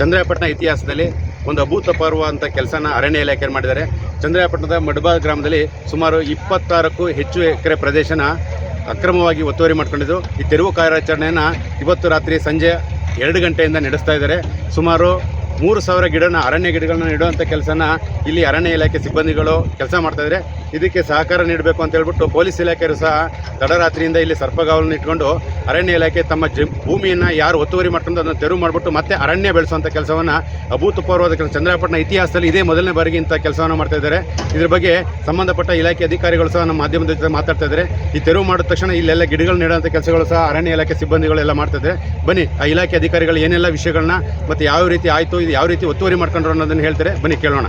ಚಂದ್ರಾಯಪಟ್ಟಣ ಇತಿಹಾಸದಲ್ಲಿ ಒಂದು ಅಭೂತಪೂರ್ವ ಅಂತ ಕೆಲಸನ ಅರಣ್ಯ ಇಲಾಖೆ ಮಾಡಿದ್ದಾರೆ? ಚಂದ್ರಾಯಪಟ್ಟಣದ ಮಡ್ಬಾ ಗ್ರಾಮದಲ್ಲಿ ಸುಮಾರು ಇಪ್ಪತ್ತಾರಕ್ಕೂ ಹೆಚ್ಚು ಎಕರೆ ಪ್ರದೇಶನ ಅಕ್ರಮವಾಗಿ ಒತ್ತುವರಿ ಮಾಡ್ಕೊಂಡಿದ್ದು. ಈ ತೆರವು ಕಾರ್ಯಾಚರಣೆಯನ್ನು ಇವತ್ತು ರಾತ್ರಿ ಸಂಜೆ ಎರಡು ಗಂಟೆಯಿಂದ ನಡೆಸ್ತಾ ಇದ್ದಾರೆ. ಸುಮಾರು ಮೂರು ಸಾವಿರ ಗಿಡನ, ಅರಣ್ಯ ಗಿಡಗಳನ್ನ ನೆಡುವಂಥ ಕೆಲಸನ ಇಲ್ಲಿ ಅರಣ್ಯ ಇಲಾಖೆ ಸಿಬ್ಬಂದಿಗಳು ಕೆಲಸ ಮಾಡ್ತಾ ಇದ್ದಾರೆ ಇದಕ್ಕೆ ಸಹಕಾರ ನೀಡಬೇಕು ಅಂತ ಹೇಳ್ಬಿಟ್ಟು ಪೊಲೀಸ್ ಇಲಾಖೆಯವರು ಸಹ ತಡರಾತ್ರಿಯಿಂದ ಇಲ್ಲಿ ಸರ್ಪಗಾವಲನ್ನು ಇಟ್ಕೊಂಡು ಅರಣ್ಯ ಇಲಾಖೆ ತಮ್ಮ ಜ, ಭೂಮಿಯನ್ನು ಯಾರು ಒತ್ತುವರಿ ಮಾಡ್ಕೊಂಡು ಅದನ್ನು ತೆರವು ಮಾಡಿಬಿಟ್ಟು ಮತ್ತೆ ಅರಣ್ಯ ಬೆಳೆಸುವಂಥ ಕೆಲಸವನ್ನು ಅಭೂತಪೂರ್ವದ ಕೆಲಸ ಚಂದ್ರಪಟ್ಟಣ ಇತಿಹಾಸದಲ್ಲಿ ಇದೇ ಮೊದಲನೇ ಬಾರಿಗೆ ಇಂಥ ಕೆಲಸವನ್ನು ಮಾಡ್ತಾ ಇದ್ದಾರೆ ಇದ್ರ ಬಗ್ಗೆ ಸಂಬಂಧಪಟ್ಟ ಇಲಾಖೆ ಅಧಿಕಾರಿಗಳು ಸಹ ನಮ್ಮ ಮಾಧ್ಯಮದ ಜೊತೆ ಮಾತಾಡ್ತಾ ಇದ್ದಾರೆ ಈ ತೆರವು ಮಾಡಿದ ತಕ್ಷಣ ಇಲ್ಲೆಲ್ಲ ಗಿಡಗಳು ನೀಡುವಂಥ ಕೆಲಸಗಳು ಸಹ ಅರಣ್ಯ ಇಲಾಖೆ ಸಿಬ್ಬಂದಿಗಳೆಲ್ಲ ಮಾಡ್ತಾ ಇದ್ದಾರೆ ಬನ್ನಿ, ಆ ಇಲಾಖೆ ಅಧಿಕಾರಿಗಳು ಏನೆಲ್ಲ ವಿಷಯಗಳನ್ನ ಮತ್ತು ಯಾವ ರೀತಿ ಆಯಿತು ಯಾವ ರೀತಿ ಒತ್ತುವರಿ ಮಾಡ್ಕೊಂಡ್ರು ಅನ್ನೋದನ್ನು ಹೇಳ್ತಾರೆ? ಬನ್ನಿ ಕೇಳೋಣ.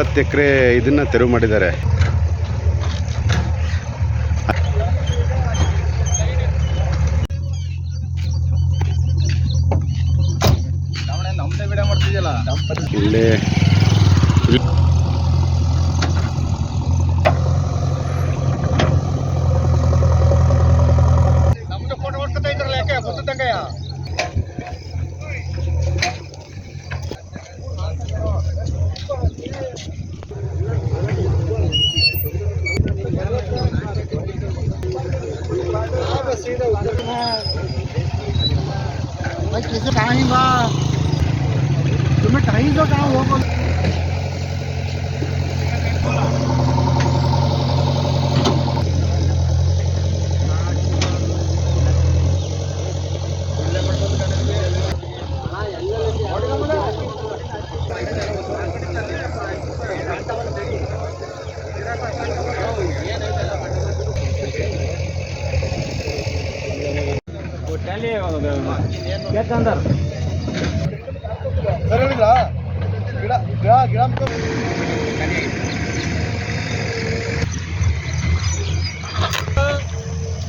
ಇಪ್ಪತ್ತು ಎಕರೆ ಇದನ್ನ ತೆರವು ಮಾಡಿದ್ದಾರೆ. ಇಲ್ಲಿ भाई कैसे टाइम तुम्हें टाइम तो कहाँ हो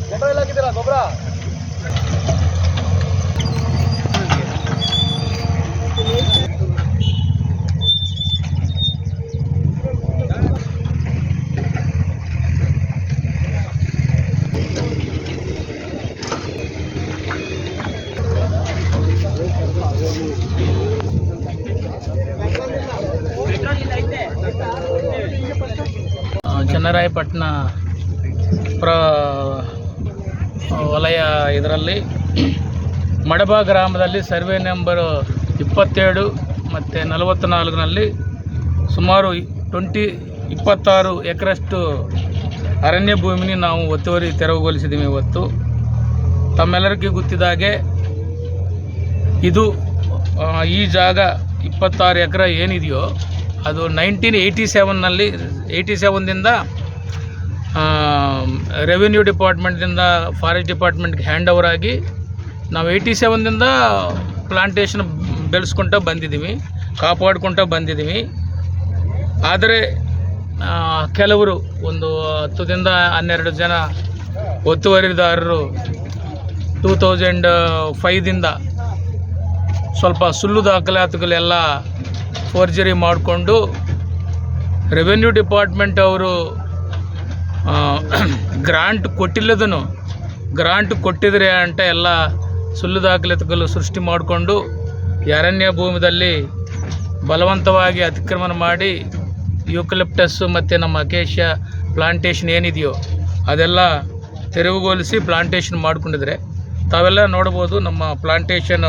ಗೊಬ್ಬರ ಎಲ್ಲ ಹಾಕಿದ್ದೀರಾ ಗೊಬ್ಬರ? ಚನ್ನರಾಯಪಟ್ಟಣ ಪ್ರ ವಲಯ ಇದರಲ್ಲಿ ಮಡಬ ಗ್ರಾಮದಲ್ಲಿ ಸರ್ವೆ ನಂಬರ್ ಇಪ್ಪತ್ತೇಳು ಮತ್ತು ನಲವತ್ತ್ನಾಲ್ಕರಲ್ಲಿ ಸುಮಾರು ಟ್ವೆಂಟಿ, ಇಪ್ಪತ್ತಾರು ಎಕರೆಷ್ಟು ಅರಣ್ಯ ಭೂಮಿನಿ ನಾವು ಒತ್ತುವರಿ ತೆರವುಗೊಳಿಸಿದ್ದೀವಿ ಇವತ್ತು. ತಮ್ಮೆಲ್ಲರಿಗೂ ಗೊತ್ತಿದ್ದ ಹಾಗೆ ಇದು ಈ ಜಾಗ ಇಪ್ಪತ್ತಾರು ಎಕರೆ ಏನಿದೆಯೋ ಅದು ನೈನ್ಟೀನ್ ಏಯ್ಟಿ ಸೆವೆನ್ನಲ್ಲಿ ಏಯ್ಟಿ ಸೆವೆನ್ನಿಂದ ರೆವಿನ್ಯೂ ಡಿಪಾರ್ಟ್ಮೆಂಟಿಂದ ಫಾರೆಸ್ಟ್ ಡಿಪಾರ್ಟ್ಮೆಂಟ್ಗೆ ಹ್ಯಾಂಡ್ ಓವರ್ ಆಗಿ ನಾವು ಏಯ್ಟಿ ಸೆವೆನ್ದಿಂದ ಪ್ಲಾಂಟೇಷನ್ ಬೆಳೆಸ್ಕೊಳ್ತಾ ಬಂದಿದ್ದೀವಿ ಕಾಪಾಡ್ಕೊತ ಬಂದಿದ್ದೀವಿ ಆದರೆ ಕೆಲವರು ಒಂದು ಹತ್ತದಿಂದ ಹನ್ನೆರಡು ಜನ ಒತ್ತುವರಿದಾರರು ಟೂ ತೌಸಂಡ್ ಫೈದಿಂದ ಸ್ವಲ್ಪ ಸುಳ್ಳು ದಾಖಲಾತಿಗಳೆಲ್ಲ ಫೋರ್ಜರಿ ಮಾಡಿಕೊಂಡು ರೆವೆನ್ಯೂ ಡಿಪಾರ್ಟ್ಮೆಂಟ್ ಅವರು ಗ್ರಾಂಟ್ ಕೊಟ್ಟಿಲ್ಲದನು. ಗ್ರಾಂಟ್ ಕೊಟ್ಟಿದ್ರೆ ಅಂತ ಎಲ್ಲ ಸುಳ್ಳು ದಾಖಲಾತಿಗಳು ಸೃಷ್ಟಿ ಮಾಡಿಕೊಂಡು ಅರಣ್ಯ ಭೂಮಿದಲ್ಲಿ ಬಲವಂತವಾಗಿ ಅತಿಕ್ರಮಣ ಮಾಡಿ ಯೂಕಲಿಪ್ಟಸ್ ಮತ್ತು ನಮ್ಮ ಅಕೇಶ ಪ್ಲಾಂಟೇಶನ್ ಏನಿದೆಯೋ ಅದೆಲ್ಲ ತೆರವುಗೊಳಿಸಿ ಪ್ಲಾಂಟೇಶನ್ ಮಾಡ್ಕೊಂಡಿದ್ರೆ ತಾವೆಲ್ಲ ನೋಡ್ಬೋದು ನಮ್ಮ ಪ್ಲಾಂಟೇಶನ್